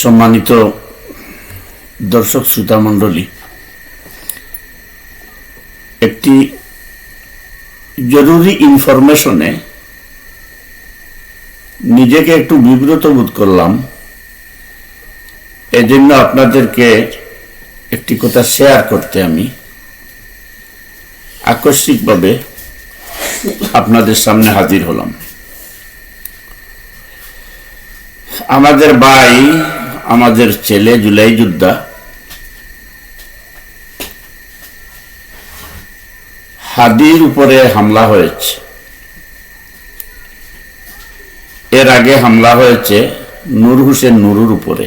সম্মানিত দর্শক, শ্রোতা মণ্ডলী, একটি জরুরি ইনফরমেশনে নিজেকে একটু বিব্রত বোধ করলাম। এজন্য আপনাদেরকে একটি কথা শেয়ার করতে আমি আকস্মিকভাবে আপনাদের সামনে হাজির হলাম। আমাদের ভাই, আমাদের ছেলে জুলাই যোদ্ধা। হাদির উপরে হামলা হয়েছে। এর আগে হামলা হয়েছে নূর হোসেন নুরুর উপরে।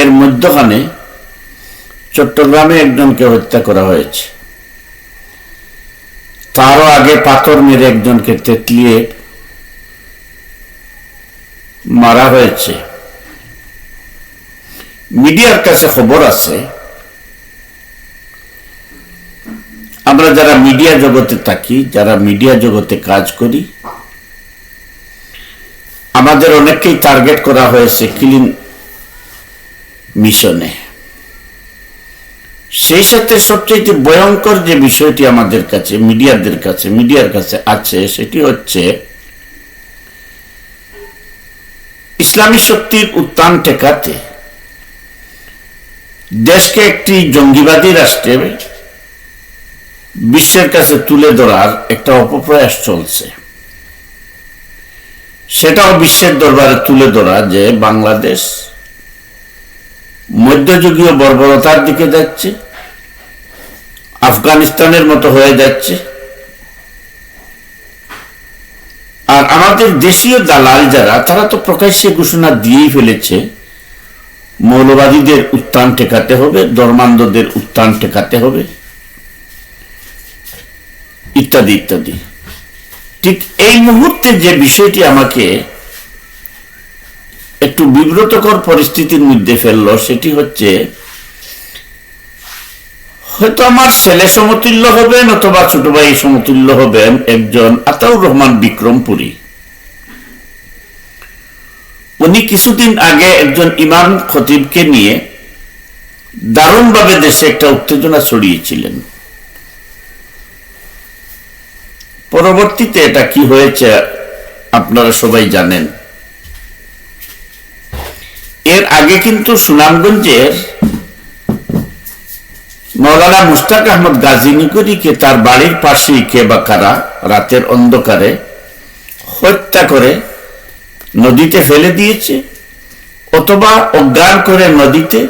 এর মধ্যখানে চট্টগ্রামে একজনকে হত্যা করা হয়েছে। তারও আগে পাথর মেরে একজনকে তেতলিয়ে মারা হয়েছে। মিডিয়ার কাছে খবর আছে, আমরা যারা মিডিয়া জগতে থাকি, যারা মিডিয়া জগতে কাজ করি, আমাদের অনেককেই টার্গেট করা হয়েছে ক্লিন মিশনে। সেই সাথে সবচেয়ে ভয়ঙ্কর যে বিষয়টি আমাদের কাছে, মিডিয়াদের কাছে, মিডিয়ার কাছে আছে, সেটি হচ্ছে ইসলামী শক্তির উত্থান ঠেকাতে দেশকে একটি জঙ্গিবাদী রাষ্ট্রে বিশ্বের কাছে তুলে ধরার একটা অপপ্রয়াস চলছে। সেটাও বিশ্বের দরবারে তুলে ধরা যে বাংলাদেশ মধ্যযুগীয় বর্বরতার দিকে যাচ্ছে, আফগানিস্তানের মতো হয়ে যাচ্ছে আর আমাদের দেশীয় দালাল যারা, তারা তো প্রকাশ্যে ঘোষণা দিয়েই ফেলেছে, মৌলবাদীদের উত্থান ঠেকাতে হবে, ধর্মান্ধদের উত্থান ঠেকাতে হবে, ইত্যাদি ইত্যাদি। ঠিক এই মুহূর্তে যে বিষয়টি আমাকে একটু বিব্রতকর পরিস্থিতির মধ্যে ফেলল, সেটি হচ্ছে হয়তো আমার ছেলে সমতুল্য হবেন অথবা ছোট ভাই সমতুল্য হবেন একজন আতাউর রহমান বিক্রমপুরী। উনি কিছুদিন আগে একজন ইমাম খতিবকে নিয়ে দারুণভাবে দেশে একটা উত্তেজনা ছড়িয়েছিলেন। পরবর্তীতে এটা কি হয়েছে আপনারা সবাই জানেন। এর আগে কিন্তু সুনামগঞ্জের মৌলানা মুস্তাক আহমদ গাজীনিকরিকে তার বাড়ির পাশে কে বা কারা রাতের অন্ধকারে হত্যা করে নদীতে ফেলে দিয়েছে, অথবা অজ্ঞান করে নদীতে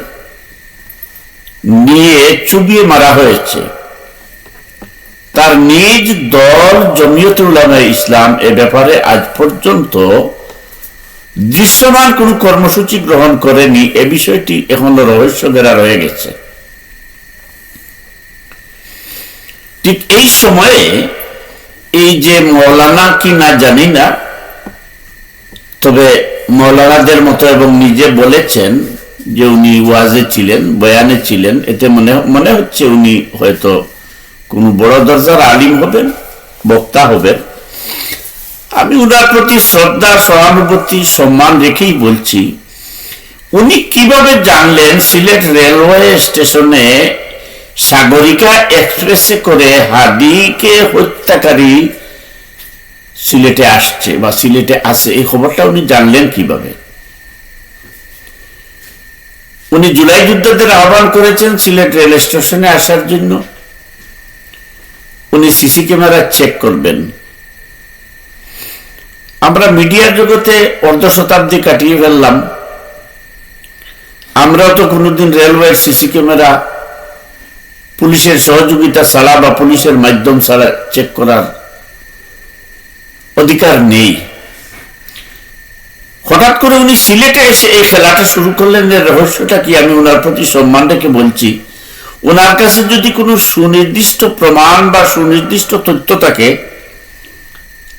নিয়ে চুবিয়ে মারা হয়েছে। তার নিজ দল জমিয়তুল উলামা ইসলাম এ ব্যাপারে আজ পর্যন্ত দৃশ্যমান কোন কর্মসূচি গ্রহণ করেনি। এ বিষয়টি এখনও রহস্য ঘেরা রয়ে গেছে। ঠিক এই সময়ে এই যে মৌলানা কি না জানি না, তবে মৌলানাদের মতো এবং নিজে বলেছেন যে উনি ওয়াজে ছিলেন, বয়ানে ছিলেন, এতে মনে মনে হচ্ছে উনি হয়তো কোন বড় দরজার আলিম হবেন, বক্তা হবেন। আমি উনার প্রতি শ্রদ্ধা, সহানুভূতি, সম্মান রেখেই বলছি, উনি কীভাবে জানলেন সিলেট রেলওয়ে স্টেশনে সাগরিকা এক্সপ্রেসে করে হাদিকে হত্যাকারী সিলেটে আসছে বা সিলেটে আসে এই খবরটা উনি জানলেন কীভাবে? উনি জুলাই যুদ্ধদের আহ্বান করেছেন সিলেট রেল স্টেশনে আসার জন্য। উনি সিসি ক্যামেরা চেক করবেন। আমরা মিডিয়ার জগতে অর্ধ শতাব্দী কাটিয়ে ফেললাম। আমরাও তো কোনোদিন রেলওয়ের সিসি ক্যামেরা পুলিশের সহযোগিতা ছাড়া বা পুলিশের মাধ্যম ছাড়া চেক করার অধিকার নেই। হঠাৎ করে উনি সিলেটে এসে এই খেলাটা শুরু করলেন এর রহস্যটা কি? আমি ওনার প্রতি সম্মান রেখে বলছি ওনার কাছে যদি কোনো সুনির্দিষ্ট প্রমাণ বা সুনির্দিষ্ট তথ্য থাকে,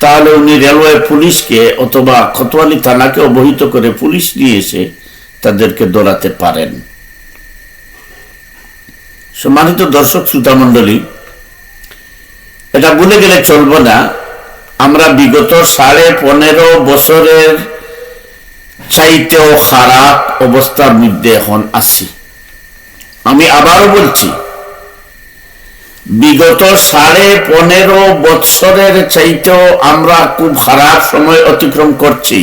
তাহলে উনি রেলওয়ে পুলিশকে অথবা খতোয়ালি থানাকে অবহিত করে পুলিশ নিয়ে এসে তাদেরকে দৌড়াতে পারেন। সম্মানিত দর্শক, শ্রোতা মন্ডলী এটা বলে গেলে চলবো না। আমরা বিগত সাড়ে পনেরো বছরের চাইতেও খারাপ অবস্থার মধ্যে এখন আছি। আমি আবারও বলছি, বিগত সাড়ে পনেরো বৎসরের চাইতেও আমরা খুব খারাপ সময় অতিক্রম করছি।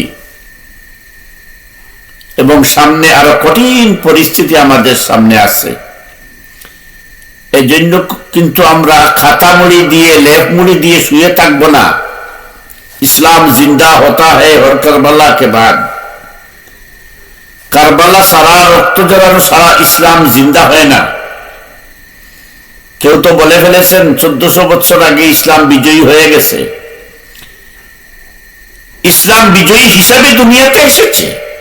এবং সামনে আরও কঠিন পরিস্থিতি আমাদের সামনে আছে। এই জন্য কিন্তু আমরা খাতা মুড়ি দিয়ে লেপ মুড়ি দিয়ে শুয়ে থাকব না। ইসলাম জিন্দা হতা হে হর কারবালা কে বাদ। কারবালা সারা, রক্ত জড়ানো সারা ইসলাম জিন্দা হয় না। কেউ তো বলে ফেলেছেন, চোদ্দশো বছর আগে ইসলাম বিজয়ী হয়ে গেছে। ইসলাম বিজয়ী হিসাবে দুনিয়াতে এসেছে।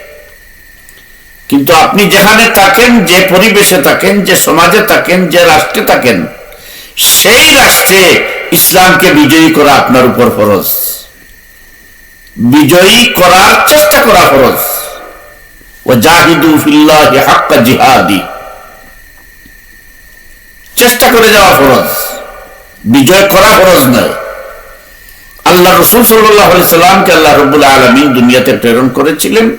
কিন্তু আপনি যেখানে থাকেন, যে পরিবেশে থাকেন, যে সমাজে থাকেন, যে রাষ্ট্রে থাকেন, সেই রাষ্ট্রে ইসলামকে বিজয়ী করা আপনার উপর ফরজ। বিজয়ী করার চেষ্টা করা ফরজ। ও জাহিদু ফিল্লাহ জিহাদি। চেষ্টা করে যাওয়া ফরজ। বিজয় করা ফরজ নয়। আল্লাহ রসুল সাল্লাহ সাল্লামকে আল্লাহ রবুল্লা আলমিন দুনিয়াতে প্রেরণ করেছিলেন।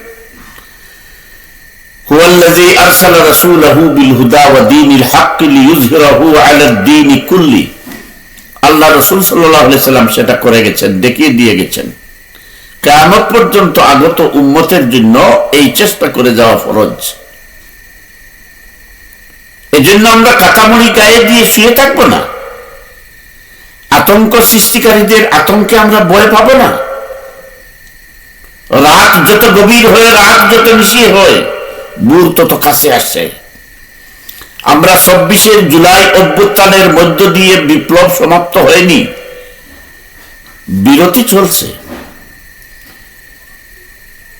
هو الذي أرسل رسوله بالهدى ودين الحق ليظهره على الدين كله আল্লাহ রসুল সাল্লাহ সাল্লাম সেটা করে গেছেন দেখিয়ে দিয়ে গেছেন কেমন পর্যন্ত আগত উম্মতের জন্য এই চেষ্টা করে যাওয়া ফরজ এই জন্য আমরা কাটামুড়ি গায়ে দিয়ে শুয়ে থাকবো না আতঙ্ক সৃষ্টিকারীদের আতঙ্কে আমরা ভয় পাবো না রাত যত গভীর হয়ে রাত যত মিশিয়ে হয় বুর তত কাছে আসছে আমরা চব্বিশে জুলাই অভ্যুত্থানের মধ্য দিয়ে বিপ্লব সমাপ্ত হয়নি। বিরতি চলছে।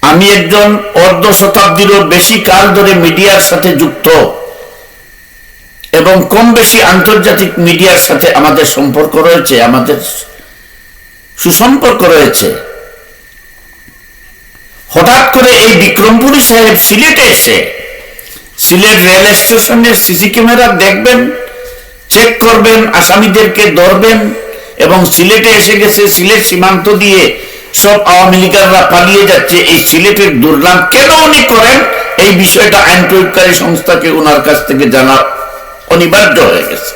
আমি একজন অর্ধ শতাব্দীরও বেশি কাল ধরে মিডিয়ার সাথে যুক্ত এবং কম বেশি আন্তর্জাতিক মিডিয়ার সাথে আমাদের সম্পর্ক রয়েছে, আমাদের সুসম্পর্ক রয়েছে। হঠাৎ করে এই বিক্রমপুরী সাহেব সিলেটে এসে সিলেট রেল স্টেশনের সিসি ক্যামেরা দেখবেন চেক করবেন, আসামিদেরকে ধরবেন এবং সিলেটে এসে গেছে, সিলেট সীমান্ত দিয়ে সব আওয়ামী লীগাররা পালিয়ে যাচ্ছে। এই সিলেটের দুর্নাম কেন উনি করেন? এই বিষয়টা আইন প্রয়োগকারী সংস্থাকে ওনার কাছ থেকে জানা অনিবার্য হয়ে গেছে।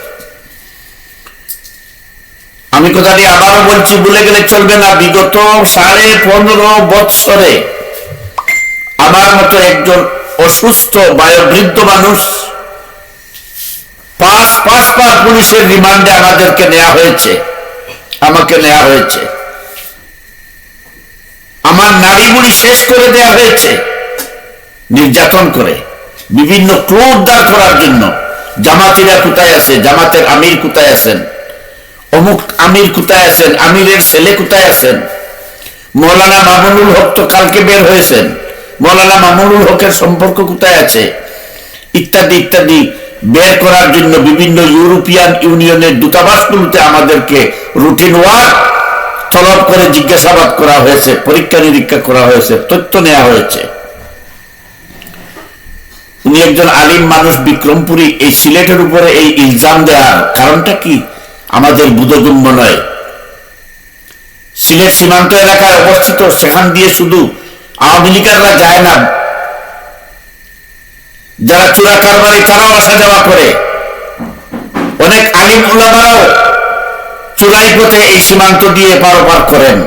আমি কথাটি আবারও বলছি, ভুলে গেলে চলবে না। বিগত সাড়ে পনেরো বৎসরে আমার মতো একজন অসুস্থ, বয়োবৃদ্ধ মানুষ পাঁচ পাঁচবার পুলিশের রিমান্ডে আমাদেরকে নেওয়া হয়েছে। আমাকে নেওয়া হয়েছে। আমার নারী বুড়ি শেষ করে দেওয়া হয়েছে নির্যাতন করে, বিভিন্ন ক্রু উদ্ধার করার জন্য। জামাতিরা কোথায় আছে? জামাতের আমির কোথায় আছেন? অমুক আমির কোথায় আছেন? আমিরের ছেলে কোথায় আছেন? মৌলানা মামুনুল হক তো কালকে বের হয়েছেন। মৌলানা মামুনুল হকের সম্পর্ক কোথায় আছে? ইত্যাদি ইত্যাদি। বের করার জন্য বিভিন্ন ইউরোপিয়ান ইউনিয়নের দূতাবাসগুলোতে আমাদেরকে রুটিন ওয়ার্ক তলব করে জিজ্ঞাসাবাদ করা হয়েছে, পরীক্ষা নিরীক্ষা করা হয়েছে, তথ্য নেওয়া হয়েছে। উনি একজন আলিম মানুষ বিক্রমপুরী, এই সিলেটের উপরে এই ইলজাম দেওয়ার কারণটা কি? আমাদের বুধগম্য নয়। সিলেট সীমান্ত এলাকায় অবস্থিত, সেখান দিয়ে শুধু আওয়ামী লীগাররা যায় না। যারা চূড়া কারবারি তারাও আসা যাওয়া করে। অনেক আলিম ওলামারাও চূড়াই পথে এই সীমান্ত দিয়ে পারোপার করেন।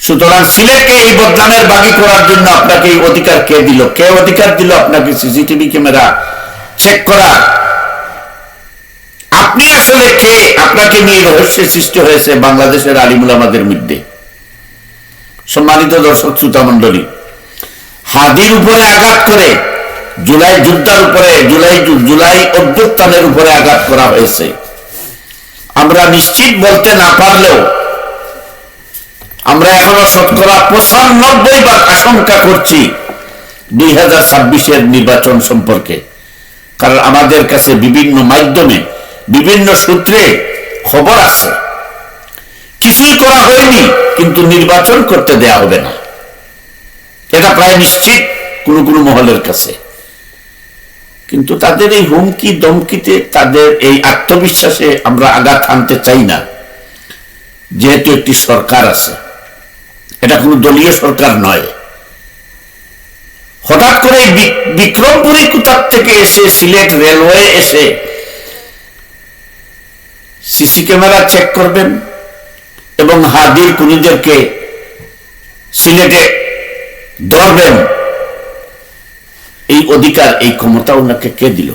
সুতরাং সিলেটকে এই বদনামের বাকি করার জন্য আপনাকে এই অধিকার কে দিল? কে অধিকার দিল আপনাকে সিসিটিভি ক্যামেরা চেক করা? আপনি আসলে কে? আপনাকে নিয়ে রহস্যের সৃষ্টি হয়েছে বাংলাদেশের আলিমুল আমাদের মধ্যে। সম্মানিত দর্শক, শ্রোতা মন্ডলী হাদির উপরে আঘাত করে জুলাই যুদ্ধার উপরে, জুলাই জুলাই অভ্যুত্থানের উপরে আঘাত করা হয়েছে। আমরা নিশ্চিত বলতে না পারলেও আমরা এখনও শতকরা পঁচানব্বই বার আশঙ্কা করছি দুই হাজার ছাব্বিশের নির্বাচন সম্পর্কে। কারণ আমাদের কাছে বিভিন্ন মাধ্যমে, বিভিন্ন সূত্রে খবর আছে। কিছুই করা হয়নি, কিন্তু নির্বাচন করতে দেয়া হবে না। এটা প্রায় নিশ্চিত কোনো কোনো মহলের কাছে। কিন্তু তাদের এই হুমকি দমকিতে তাদের এই আত্মবিশ্বাসে আমরা আঘাত আনতে চাই না। যেহেতু একটি সরকার আছে, এটা কোনো দলীয় সরকার নয়। হঠাৎ করে বিক্রমপুরী কুতার থেকে এসে, সিলেট রেলওয়ে এসে, সিসি ক্যামেরা চেক করবেন এবং হাদির কুনিদেরকে সিলেটে ধরবেন এই অধিকার, এই ক্ষমতা ওনাকে কে দিল?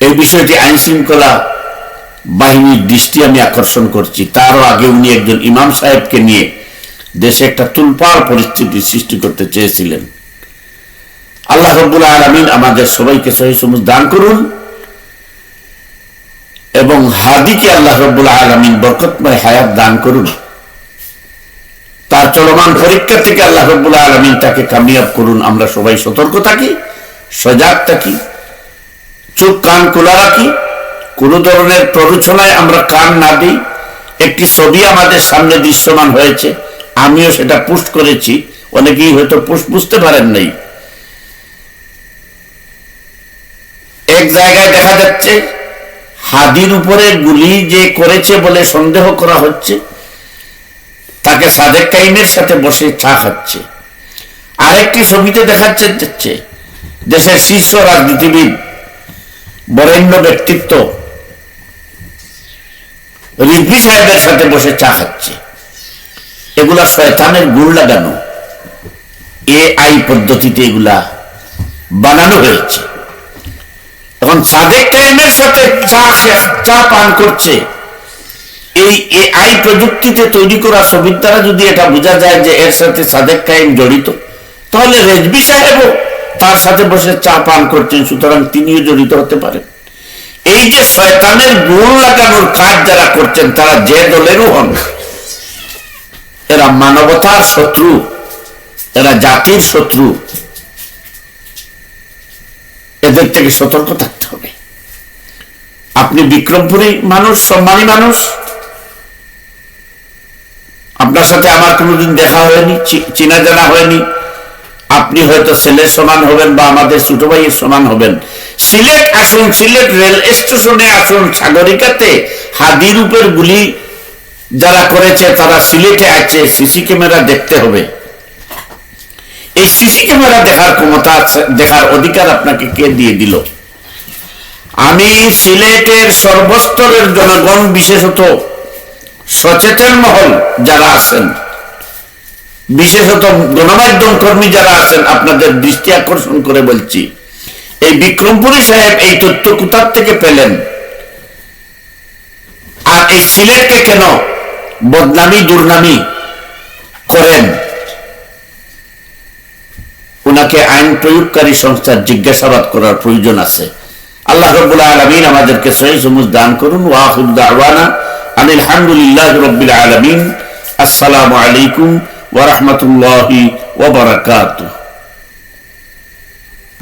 এই বিষয়টি আইন শৃঙ্খলা বাহিনীর দৃষ্টি আমি আকর্ষণ করছি। তারও আগে উনি একজন ইমাম সাহেবকে নিয়ে দেশে একটা তুলপাড় পরিস্থিতি সৃষ্টি করতে চেয়েছিলেন। আল্লাহ রব্বুল আলমিন আমাদের সবাইকে সহি সমুজ দান করুন। এবং হাদিকে আল্লাহ রব্বুল আলমিন বরকতময় হায়াত দান করুন। তার চলমান পরীক্ষা থেকে আল্লাহ রব্বুল আলমিন তাকে কামিয়াব করুন। আমরা সবাই সতর্ক থাকি, সজাগ থাকি, চোখ কান খোলা রাখি। কোন ধরনের প্ররোচনায় আমরা কান না দিই। একটি ছবি আমাদের সামনে দৃশ্যমান হয়েছে। আমিও সেটা পোস্ট করেছি। অনেকেই হয়তো পোস্ট বুঝতে পারেন নাই। এক জায়গায় দেখা যাচ্ছে হাদির উপরে গুলি যে করেছে বলে সন্দেহ করা হচ্ছে, তাকে সাদেক কাইমের সাথে বসে চা খাচ্ছে। আরেকটি ছবিতে দেখাচ্ছে দেশের শীর্ষ রাজনীতিবিদ বরেণ্য ব্যক্তিত্ব রিভি সাহেবের সাথে বসে চা খাচ্ছে। এগুলা শয়তানের গুড় লাগানো এ আই পদ্ধতিতে এগুলা বানানো হয়েছে। এখন সাদেক টাইমের সাথে চা চা পান করছে। এই এআই প্রযুক্তিতে তৈরি করা ছবির দ্বারা যদি এটা বোঝা যায় যে এর সাথে সাদেক কাইম জড়িত, তাহলে রেজবি সাহেবও তার সাথে বসে চা পান করছেন, সুতরাং তিনিও জড়িত হতে পারেন। এই যে শয়তানের গুণ লাগানোর কাজ যারা করছেন, তারা যে দলেরও হন এরা মানবতার শত্রু, এরা জাতির শত্রু। এদের থেকে সতর্ক থাকতে হবে। আপনি বিক্রমপুরী মানুষ, সম্মানী মানুষ? আপনার সাথে আমার কোনোদিন দেখা হয়নি চেনা জানা হয়নি। আপনি হয়তো ছেলের সমান হবেন বা আমাদের ছোট ভাইয়ের সমান হবেন। সিলেট আসুন, সিলেট রেল স্টেশনে আসুন, সাগরিকাতে হাদির উপর গুলি যারা করেছে, তারা সিলেটে আছে, সিসি ক্যামেরা দেখতে হবে। এই সিসি ক্যামেরা দেখার ক্ষমতা দেখার অধিকার আপনাকে কে দিয়ে দিল? আমি সিলেটের সর্বস্তরের জনগণ, বিশেষত সচেতন মহল যারা আছেন, বিশেষত গণমাধ্যম কর্মী যারা আছেন, আপনাদের দৃষ্টি আকর্ষণ করে বলছি, এই বিক্রমপুরী সাহেব এই তথ্য কোথার থেকে পেলেন? আর এই সিলেটে কেন বদনামি, দুর্নামি করেন? ওনাকে আইন প্রয়োগকারী সংস্থার জিজ্ঞাসাবাদ করার প্রয়োজন আছে। আল্লাহ রব্বুল আলমিন আমাদেরকে সহি সমুজ দান করুন। ওয়াহুদ দাওয়ানা আনিল হামদুলিল্লাহ রব্বিল আলমিন। আসসালামু আলাইকুম ওয়া ওবরাকাতুহ